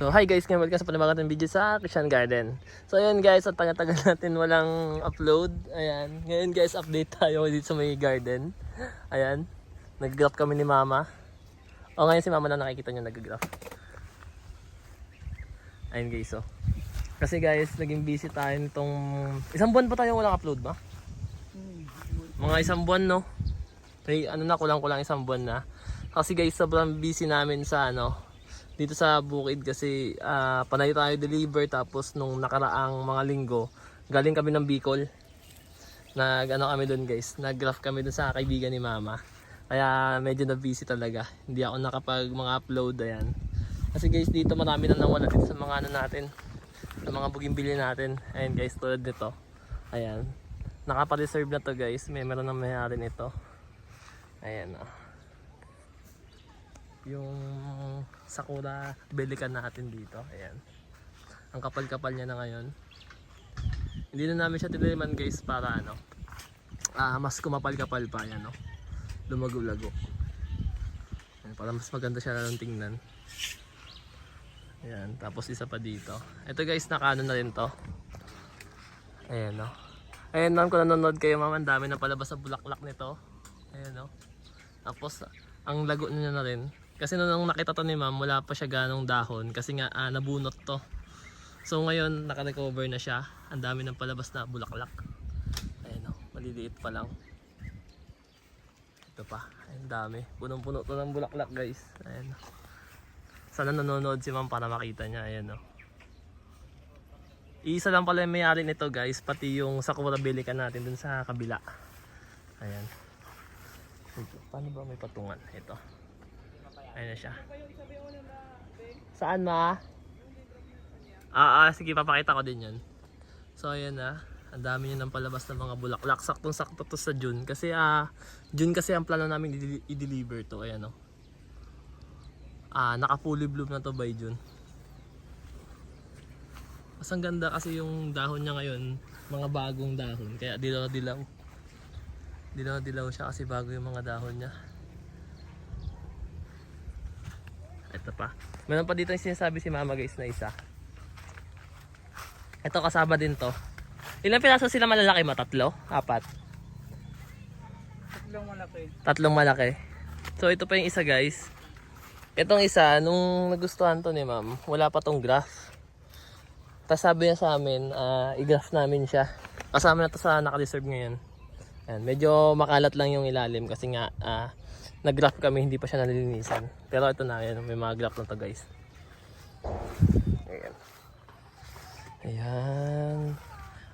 So hi guys, ngayon welcome sa panabagat ng video sa Christian Garden. So ayan guys, at tagal-tagal natin walang upload. Ayan, ngayon guys, update tayo dito sa may garden. Ayan, nag-graph kami ni Mama. O ngayon si Mama na nakikita niyo nag-graph. Ayan guys, oh. Kasi guys, naging busy tayo nitong... Isang buwan pa tayo walang upload ba? Mga isang buwan, no? May ano na, kulang-kulang isang buwan na. Kasi guys, sobrang busy namin sa ano, dito sa bukid kasi ah, panay tayo deliver tapos nung nakaraang mga linggo, galing kami ng Bicol. Nag ano kami doon guys, nag-graph kami doon sa kaibigan ni Mama. Kaya medyo na busy talaga. Hindi ako nakapag mga upload ayan. Kasi guys, dito marami na nawala dito sa mga ano natin. Sa mga bugimbilya natin. Ayan guys, tulad nito. Ayan. Nakapa-reserve na to guys. May meron na may-ari nito. Ayan oh. Yung sakura belikan natin dito. Ayan. Ang kapal-kapal niya na ngayon. Hindi na namin siya tiniliman guys para ano. Ah, mas kumapal-kapal pa yan no. Lumago-lago. Para mas maganda siya lalong tingnan. Ayan, tapos isa pa dito. Ito guys, nakaano na rin to. Ayan no. Ayan noon kung nanonood kayo ma'am, ang dami na palabas sa bulaklak nito. Ayan no. Tapos ang lago niya na rin. Kasi nung nakita to ni ma'am, wala pa siya ganong dahon kasi nga ah, nabunot to. So ngayon naka-recover na siya. Ang dami ng palabas na bulaklak. Ayan o, maliliit pa lang. Ito pa, ang dami. Punong-puno to ng bulaklak guys. Ayan o. Sana nanonood si ma'am para makita niya. Ayan o. Isa lang pala yung may-ari nito guys, pati yung sakura bilikan natin dun sa kabila. Ayan. Paano ba may patungan? Ito. Ayan na siya. Saan ma? Ah, ah, sige papakita ko din yan. So ayan na. Ang dami niya ng palabas ng mga bulaklak. Saktong sakto to sa June. Kasi ah, June kasi ang plano namin i-deliver to. Ayan o. Ah, naka fully bloom na to by June. Mas ang ganda kasi yung dahon niya ngayon, mga bagong dahon. Kaya dilaw-dilaw. Dilaw-dilaw siya kasi bago yung mga dahon niya. Ito pa. Meron pa dito yung sinasabi si mama guys na isa. Ito kasama din to. Ilang piraso sila malalaki mo? Tatlo? Apat? Tatlong malaki. Tatlong malaki. So ito pa yung isa guys. Itong isa, nung nagustuhan to ni ma'am, wala pa tong graph. Tapos sabi niya sa amin, ah, i-graph namin siya. Kasama na to sa naka-reserve ngayon. Ayan, medyo makalat lang yung ilalim kasi nga ah, nag-graph kami, hindi pa siya nalilinisan. Pero ito na, ayan, may mga graph na to guys. Ayan. Ayan.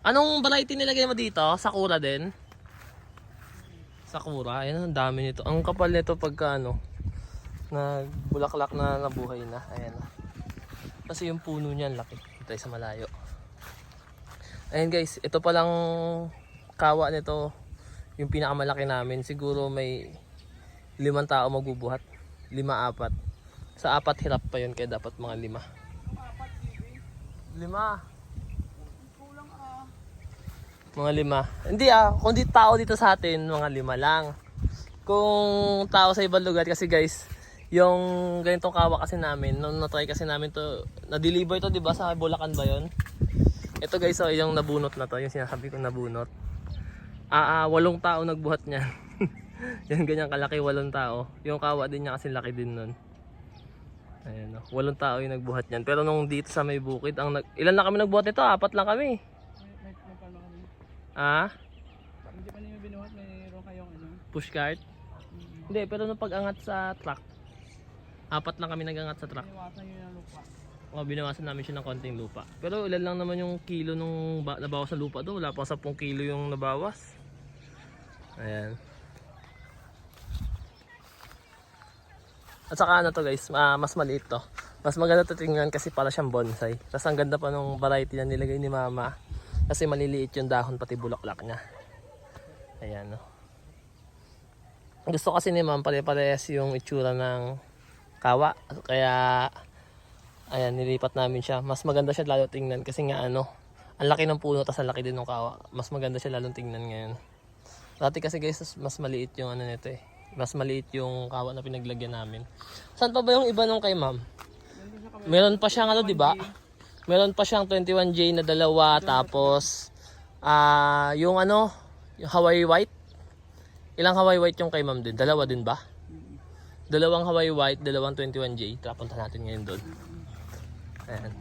Anong variety nilagay mo dito? Sakura din? Sakura, ayan ang dami nito. Ang kapal nito pagka ano, nagbulaklak na nabuhay na. Ayan. Kasi yung puno niya laki. Ito ay sa malayo. Ayan guys, ito palang kawa nito, yung pinakamalaki namin. Siguro may limang tao magbubuhat. Lima, apat. Sa apat hirap pa yun, kaya dapat mga lima. Lima. Mga lima. Hindi ah, kung di tao dito sa atin, mga lima lang. Kung tao sa ibang lugar, kasi guys, yung ganitong kawa kasi namin, nung na-try kasi namin to, na-deliver to, di ba, sa Bulacan ba yon? Ito guys, oh, yung nabunot na to, yung sinasabi ko nabunot. Ah, ah, walong tao nagbuhat niyan. yan ganyan kalaki, walong tao. Yung kawa din niya kasi laki din nun. Ayan, oh, walong tao yung nagbuhat niyan. Pero nung dito sa may bukid, ang nag ilan na kami nagbuhat nito? Apat lang kami. Kami. Ah, Hindi pa ninyo binuhat, mayroon kayong ano. pushcart? Hindi, pero nung pag-angat sa truck, apat lang kami nag-angat sa truck. Iniwasan nyo yung lupa. O, binawasan namin siya ng konting lupa. Pero ilan lang naman yung kilo nung ba- nabawas sa lupa doon. Wala pang 10 kilo yung nabawas. Ayan. At saka ano to guys, ma- mas maliit to. Mas maganda to tingnan kasi para siyang bonsai. Tapos ang ganda pa nung variety na nilagay ni mama. Kasi maliliit yung dahon pati bulaklak niya. Ayan no. Gusto kasi ni ma'am pare-parehas yung itsura ng kawa. Kaya Ayan, nilipat namin siya. Mas maganda siya lalo tingnan kasi nga ano, ang laki ng puno tapos ang laki din ng kawa. Mas maganda siya lalong tingnan ngayon. Dati kasi guys, mas maliit yung ano nito eh. Mas maliit yung kawa na pinaglagyan namin. Saan pa ba yung iba nung kay ma'am? Meron pa siyang ano, di ba? Meron pa siyang 21J na dalawa, tapos, ah, yung ano, yung Hawaii White. Ilang Hawaii White yung kay ma'am din? Dalawa din ba? Dalawang Hawaii White, dalawang 21J. Tara, natin ngayon doon. Ayan.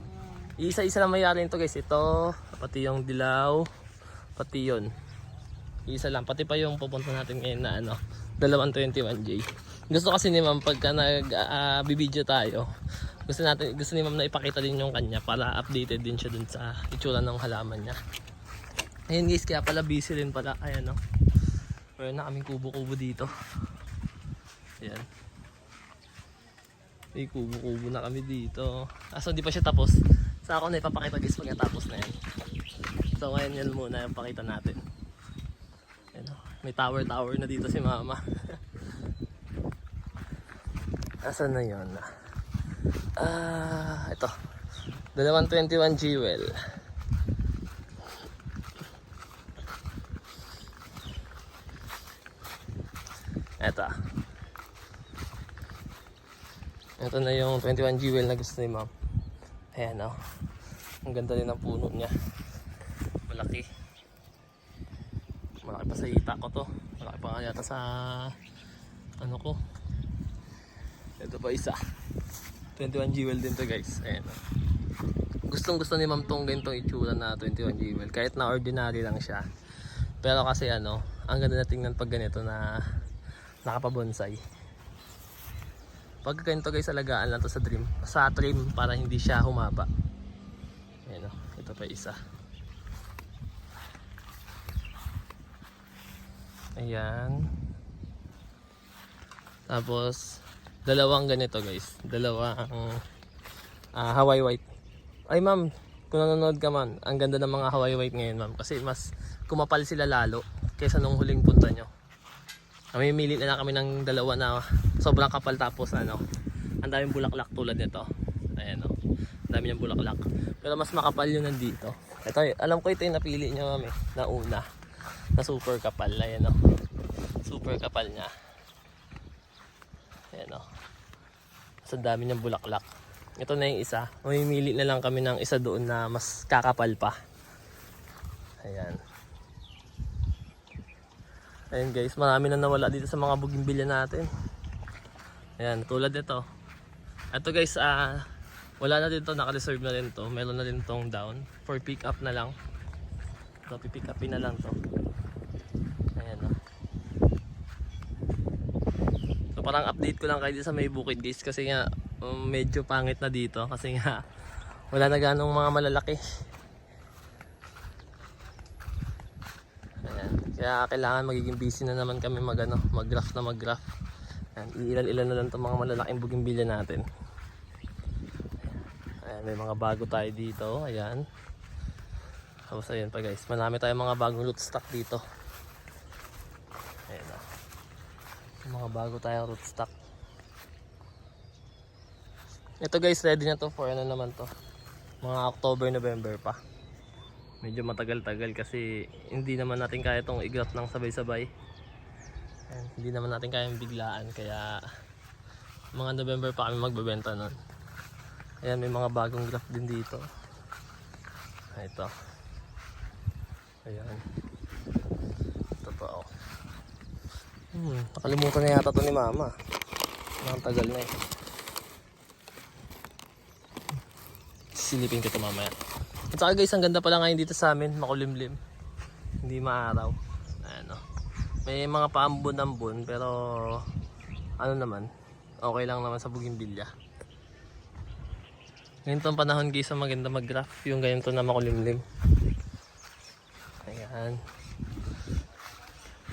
Isa-isa lang mayari nito guys. Ito, pati yung dilaw, pati yun. Isa lang, pati pa yung pupunta natin ngayon na ano, dalawang 21J. Gusto kasi ni ma'am pagka nag-bibideo tayo, gusto natin gusto ni ma'am na ipakita din yung kanya para updated din siya dun sa itsura ng halaman niya. Ayun guys, kaya pala busy rin pala. Ayan no. Meron na kaming kubo-kubo dito. Ayan. May kubo-kubo na kami dito. Aso di pa siya tapos. Sa ako na ipapakita guys pag natapos na yan. So ngayon yan muna yung pakita natin. May tower-tower na dito si mama. Asan na yun? Ah, ito. Dalawang 21 Jewel. Ito. Ito na yung 21 Jewel na gusto ni ma'am. Ayan oh. Ang ganda din ng puno niya. Malaki. Malaki pa sa ita ko to. Malaki pa yata sa ano ko. Ito pa isa. 21 jewel din to guys. Ayan. oh. Gustong gusto ni Ma'am tong ganitong itsura na 21 jewel. Kahit na ordinary lang siya. Pero kasi ano, ang ganda na tingnan pag ganito na nakapabonsai. Pag ganito guys, alagaan lang to sa trim. Sa trim para hindi siya humaba. Ayan o, ito pa isa. Ayan. Tapos, dalawang ganito guys. Dalawang ah, Hawaii White. Ay ma'am, kung nanonood ka man, ang ganda ng mga Hawaii White ngayon ma'am. Kasi mas kumapal sila lalo kaysa nung huling punta nyo. Kami mili na lang kami ng dalawa na sobrang kapal tapos ano, ang daming bulaklak tulad nito. Ayan o, ang dami ng bulaklak. Pero mas makapal yun nandito. Ito, alam ko ito yung napili nyo ma'am eh, na una. Na super kapal, ayan o. Super kapal niya. Ayan o. Sa dami niyang bulaklak. Ito na yung isa. Mamimili na lang kami ng isa doon na mas kakapal pa. Ayan. Ayan guys, marami na nawala dito sa mga bugimbilya natin. Ayan, tulad nito. Ito guys, ah wala na din to, naka-reserve na din to. Meron na din tong down. For pick up na lang. Ito, pipick upin na lang to. Ayan o. So parang update ko lang kayo sa may bukid guys kasi nga um, medyo pangit na dito kasi nga wala na ganong mga malalaki. Ayan. Kaya kailangan magiging busy na naman kami mag ano, mag-graph na mag-graph. Ayan, ilan-ilan na lang itong mga malalaking bugimbilya natin. Ayan, may mga bago tayo dito. Ayan. Tapos ayun pa guys, marami tayong mga bagong root stock dito. Ayan na. May mga bago tayong root stock. Ito guys, ready na to for ano naman to. Mga October, November pa. Medyo matagal-tagal kasi hindi naman natin kaya itong i-graft ng sabay-sabay. Hindi naman natin kaya biglaan kaya mga November pa kami magbebenta nun. Ayan, may mga bagong graft din dito. Ito. Ayan. Ito pa oh. Hmm, nakalimutan na yata to ni mama. Ang tagal na eh. Silipin ko ito mamaya. At saka guys, ang ganda pala ngayon dito sa amin, makulimlim. Hindi maaraw. Ayan oh. May mga paambon-ambon pero ano naman, okay lang naman sa bugimbilya. Ngayon tong panahon guys, ang maganda mag-graph yung ganito na makulimlim. Ayan.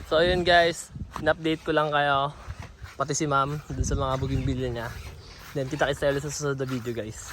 So ayun guys, in-update ko lang kayo pati si ma'am dun sa mga bugimbilya niya. Then kita kita ulit sa susunod na video guys.